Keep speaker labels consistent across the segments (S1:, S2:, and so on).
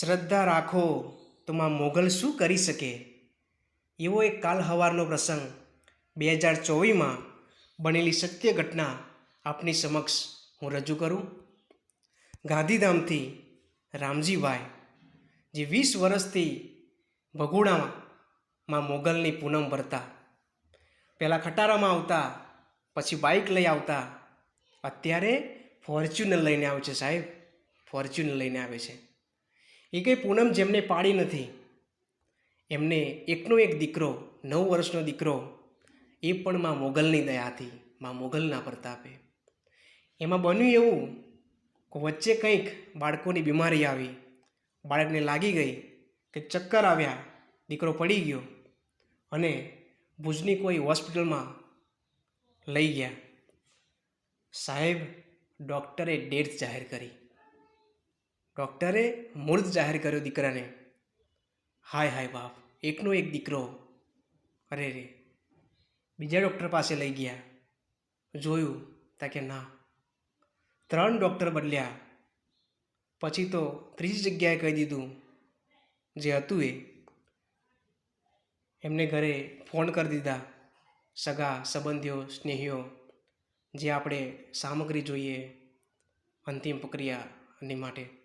S1: શ્રદ્ધા રાખો તો માં મોગલ શું કરી શકે? એવો એક કાલ હવારનો પ્રસંગ. બે હજાર ચોવીસમાં બનેલી સત્ય ઘટના આપની સમક્ષ હું રજૂ કરું. ગાંધીધામથી રામજીભાઈ, જે વીસ વર્ષથી ભગુડામાં મોગલની પૂનમ ભરતા. પહેલાં ખટારામાં આવતા, પછી બાઇક લઈ આવતા. અત્યારે ફોર્ચ્યુનર લઈને આવે છે સાહેબ. ફોર્ચ્યુનર લઈને આવે છે. એ કંઈ પૂનમ જેમને પાડી નથી. એમને એકનો એક દીકરો, નવ વર્ષનો દીકરો, એ પણ માં મોગલની દયાથી, માં મોગલના પ્રતાપે. એમાં બન્યું એવું કે વચ્ચે કંઈક બાળકોની બીમારી આવી. બાળકને લાગી ગઈ કે ચક્કર આવ્યા, દીકરો પડી ગયો અને ભુજની કોઈ હોસ્પિટલમાં લઈ ગયા. સાહેબ, ડૉક્ટરે ડેથ જાહેર કરી. ડૉક્ટરે મૃત જાહેર કર્યો દીકરાને. હાય હાય બાપ, એકનો એક દીકરો. અરે રે, બીજા ડૉક્ટર પાસે લઈ ગયા. જોયું તા કે ના. ત્રણ ડૉક્ટર બદલ્યા. પછી તો ત્રીજી જગ્યાએ કહી દીધું જે હતું એ. એમને ઘરે ફોન કરી દીધા. સગા, સંબંધીઓ, સ્નેહીઓ, જે આપણે સામગ્રી જોઈએ, અંતિમ પ્રક્રિયાની માટે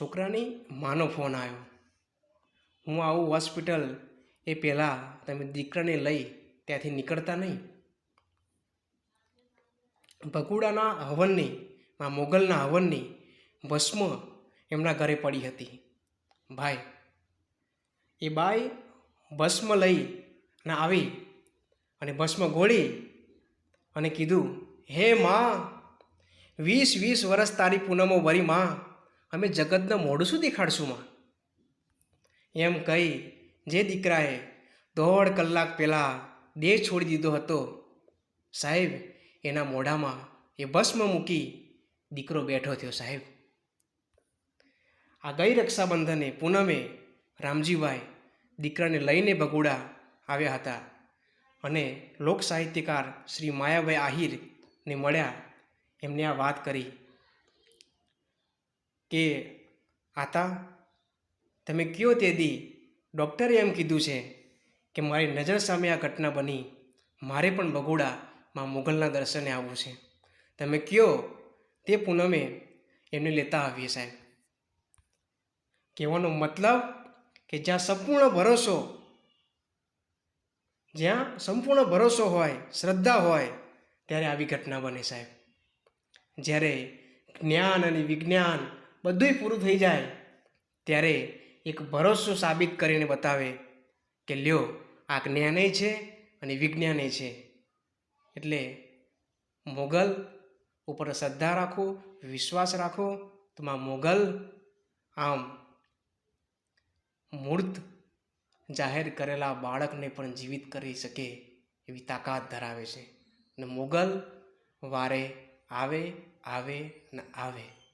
S1: છોકરાની માનો ફોન આવ્યો. હું આવું હોસ્પિટલ એ પહેલાં તમે દીકરાને લઈ ત્યાંથી નીકળતા નહીં. ભગુડાના હવનની, માં મોગલના હવનની ભસ્મ એમના ઘરે પડી હતી. ભાઈ, એ બાઈ ભસ્મ લઈ અને આવી અને ભસ્મ ગોળી અને કીધું, હે માં, વીસ વીસ વર્ષ તારી પૂનમો ભરી માં અમે જગતને મોઢું શું દેખાડશું એમ કહી જે દીકરાએ દોઢ કલાક પહેલાં દેહ છોડી દીધો હતો, સાહેબ, એના મોઢામાં એ ભસ્મ મૂકી દીકરો બેઠો થયો, સાહેબ. આ ગઈ રક્ષાબંધને પૂનમે રામજીભાઈ દીકરાને લઈને ભગોડા આવ્યા હતા અને લોક સાહિત્યકાર શ્રી માયાભાઈ આહિરને મળ્યા. એમને આ વાત કરી. કે આતા, તમે કયો તે દી ડૉક્ટરે એમ કીધું છે કે મારી નજર સામે આ ઘટના બની. મારે પણ બગોડામાં મુગલના દર્શને આવવું છે. તમે કયો? તે પૂનમે એમને લેતા આવીએ સાહેબ. કહેવાનો મતલબ કે જ્યાં સંપૂર્ણ ભરોસો, જ્યાં સંપૂર્ણ ભરોસો હોય, શ્રદ્ધા હોય, ત્યારે આવી ઘટના બને સાહેબ. જ્યારે જ્ઞાન અને વિજ્ઞાન બધુંય પૂરું થઈ જાય, ત્યારે એક ભરોસો સાબિત કરીને બતાવે કે લ્યો, આ જ્ઞાનય છે અને વિજ્ઞાનય છે. એટલે મોગલ ઉપર શ્રદ્ધા રાખો, વિશ્વાસ રાખો તો માં મોગલ આમ મૂર્ત જાહેર કરેલા બાળકને પણ જીવિત કરી શકે એવી તાકાત ધરાવે છે. અને મોગલ વારે આવે આવે ને આવે.